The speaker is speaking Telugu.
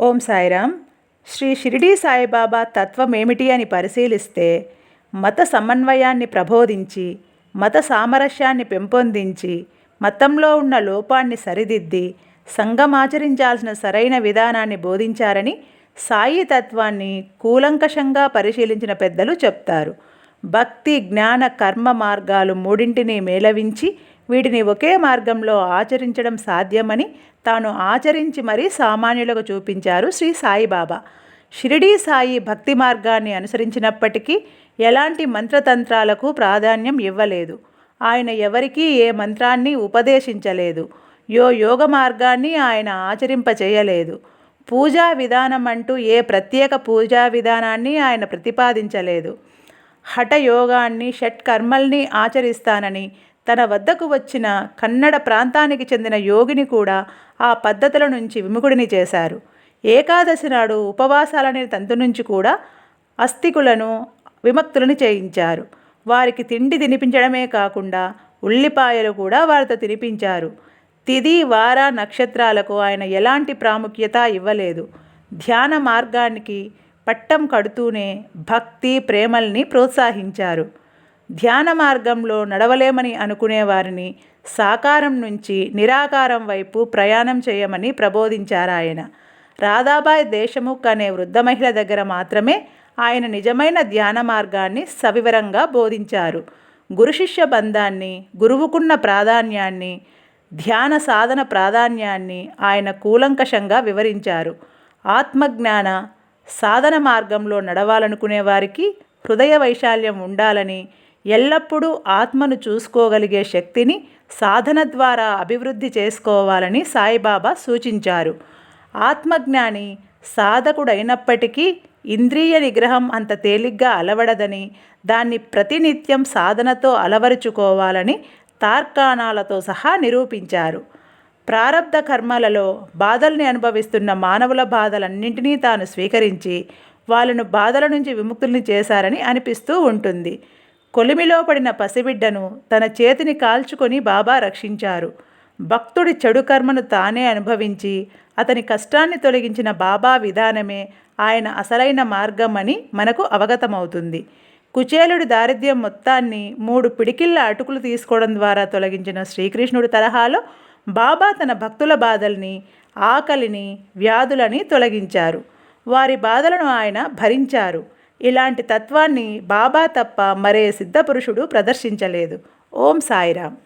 ఓం సాయిరామ్. శ్రీ షిరిడీ సాయిబాబా తత్వం ఏమిటి అని పరిశీలిస్తే మత సమన్వయాన్ని ప్రబోధించి మత సామరస్యాన్ని పెంపొందించి మతంలో ఉన్న లోపాన్ని సరిదిద్ది సంఘమాచరించాల్సిన సరైన విధానాన్ని బోధించారని సాయి తత్వాన్ని కూలంకషంగా పరిశీలించిన పెద్దలు చెప్తారు. భక్తి జ్ఞాన కర్మ మార్గాలు మూడింటిని మేళవించి వీటిని ఒకే మార్గంలో ఆచరించడం సాధ్యమని తాను ఆచరించి మరీ సామాన్యులకు చూపించారు శ్రీ సాయిబాబా. షిరిడీ సాయి భక్తి మార్గాన్ని అనుసరించినప్పటికీ ఎలాంటి మంత్రతంత్రాలకు ప్రాధాన్యం ఇవ్వలేదు. ఆయన ఎవరికీ ఏ మంత్రాన్ని ఉపదేశించలేదు. యో యోగ మార్గాన్ని ఆయన ఆచరింపచేయలేదు పూజా విధానం అంటూ ఏ ప్రత్యేక పూజా విధానాన్ని ఆయన ప్రతిపాదించలేదు. హఠయోగాన్ని షట్కర్మల్ని ఆచరిస్తానని తన వద్దకు వచ్చిన కన్నడ ప్రాంతానికి చెందిన యోగిని కూడా ఆ పద్ధతుల నుంచి విముఖుడిని చేశారు. ఏకాదశి నాడు ఉపవాసాలనే తంతు నుంచి కూడా అస్థికులను విముక్తులను చేయించారు. వారికి తిండి తినిపించడమే కాకుండా ఉల్లిపాయలు కూడా వారితో తినిపించారు. తిది వార నక్షత్రాలకు ఆయన ఎలాంటి ప్రాముఖ్యత ఇవ్వలేదు. ధ్యాన మార్గానికి పట్టం కడుతూనే భక్తి ప్రేమల్ని ప్రోత్సహించారు. ధ్యాన మార్గంలో నడవలేమని అనుకునే వారిని సాకారం నుంచి నిరాకారం వైపు ప్రయాణం చేయమని ప్రబోధించారాయన రాధాబాయ్ దేశముఖ్ అనే వృద్ధ మహిళ దగ్గర మాత్రమే ఆయన నిజమైన ధ్యాన మార్గాన్ని సవివరంగా బోధించారు. గురు శిష్య బంధాన్ని గురువుకున్న ప్రాధాన్యాన్ని ధ్యాన సాధన ప్రాధాన్యాన్ని ఆయన కూలంకషంగా వివరించారు. ఆత్మజ్ఞాన సాధన మార్గంలో నడవాలనుకునే వారికి హృదయ వైశాల్యం ఉండాలని ఎల్లప్పుడూ ఆత్మను చూసుకోగలిగే శక్తిని సాధన ద్వారా అభివృద్ధి చేసుకోవాలని సాయిబాబా సూచించారు. ఆత్మజ్ఞాని సాధకుడైనప్పటికీ ఇంద్రియ నిగ్రహం అంత తేలిగ్గా అలవడదని దాన్ని ప్రతినిత్యం సాధనతో అలవరుచుకోవాలని తార్కాణాలతో సహా నిరూపించారు. ప్రారబ్ధ కర్మలలో బాధల్ని అనుభవిస్తున్న మానవుల బాధలన్నింటినీ తాను స్వీకరించి వాళ్ళను బాధల నుంచి విముక్తుల్ని చేశారని అనిపిస్తూ ఉంటుంది. కొలిమిలో పడిన పసిబిడ్డను తన చేతిని కాల్చుకొని బాబా రక్షించారు. భక్తుడి చెడు కర్మను తానే అనుభవించి అతని కష్టాన్ని తొలగించిన బాబా విధానమే ఆయన అసలైన మార్గం అని మనకు అవగతమవుతుంది. కుచేలుడి దారిద్ర్యం మొత్తాన్ని మూడు పిడికిళ్ళ అటుకులు తీసుకోవడం ద్వారా తొలగించిన శ్రీకృష్ణుడి తరహాలో బాబా తన భక్తుల బాధల్ని ఆకలిని వ్యాధులని తొలగించారు. వారి బాధలను ఆయన భరించారు. ఇలాంటి తత్వాన్ని బాబా తప్ప మరే సిద్ధపురుషుడు ప్రదర్శించలేదు. ఓం సాయిరామ్.